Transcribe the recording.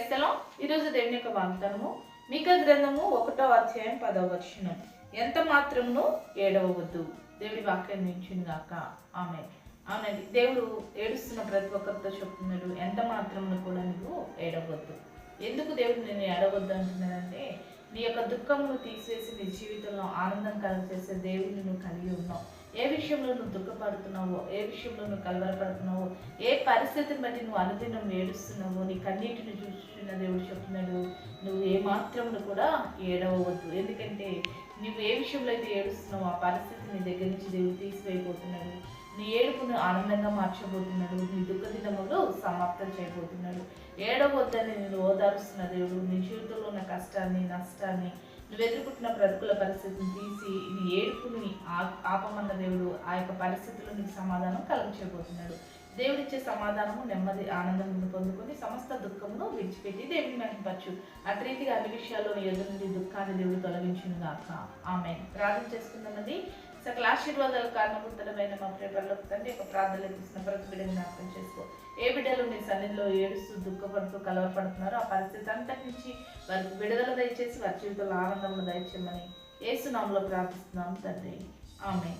క్రైస్తలం. ఈరోజు దేవుని యొక్క వాగ్దానము మీక గ్రంథము ఒకటో అధ్యాయం పదవ వచనం. ఎంత మాత్రమును ఏడవద్దు దేవుడి వాక్యం నించుని ఆమె అవునండి దేవుడు ఏడుస్తున్న ప్రతి ఒక్కరితో చెప్తున్నాడు ఎంత మాత్రమును కూడా నువ్వు ఏడవద్దు. ఎందుకు దేవుడు నేను ఏడవద్దు అంటున్నాడంటే నీ యొక్క దుఃఖమును తీసివేసి నీ జీవితంలో ఆనందం కలగచేసే దేవుడిని నువ్వు కలిగి ఉన్నావు. ఏ విషయంలో నువ్వు దుఃఖపడుతున్నావో ఏ విషయంలో నువ్వు కలవరపడుతున్నావో ఏ పరిస్థితిని బట్టి నువ్వు అనుదినం ఏడుస్తున్నావో నీ కన్నీటిని చూస్తున్న దేవుడు చెప్తున్నాడు నువ్వు ఏ మాత్రమును కూడా ఏడవవద్దు. ఎందుకంటే నువ్వు ఏ విషయంలో అయితే ఏడుస్తున్నావో ఆ పరిస్థితి నీ దగ్గర నుంచి దేవుడు తీసివేయబోతున్నాడు. నీ ఏడుపును ఆనందంగా మార్చబోతున్నాడు. నీ దుఃఖ దినములు సమాప్తం చేయబోతున్నాడు. ఏడవద్దని నేను ఓదారుస్తున్న దేవుడు నీ జీవితంలో ఉన్న కష్టాన్ని నష్టాన్ని నువ్వు ఎదుర్కొంటున్న ప్రతికూల పరిస్థితిని తీసి నీ ఏడుపుని ఆపమన్న దేవుడు ఆ యొక్క పరిస్థితుల్లో నీకు సమాధానం కలుగచేయబోతున్నాడు. దేవుడిచ్చే సమాధానము నెమ్మది ఆనందం పొందుకొని సమస్త దుఃఖమును విడిచిపెట్టి దేవుని మహింపచ్చు అటు రీతిగా అన్ని విషయాల్లో ఎదురు నుండి దుఃఖాన్ని దేవుడు తొలగించును గాక ఆమె ప్రార్థన చేసుకుందామండి. సకల ఆశీర్వాదాలు కారణభూతులమైన మా ప్రేపర్లకు తండ్రి ఒక ప్రార్థనలు ఇస్తున్న ప్రతి బిడ్డను జ్ఞాపకం చేసుకో. ఏ బిడ్డలు నీ సన్నిధిలో ఏడుస్తూ దుఃఖపడుతూ కలవరపడుతున్నారో ఆ పరిస్థితి అంతటి నుంచి వారికి విడుదల దయచేసి వారి జీవితంలో ఆనందంలో దయచేయమని ఏసునామలో ప్రార్థిస్తున్నాం తండ్రి. ఆమె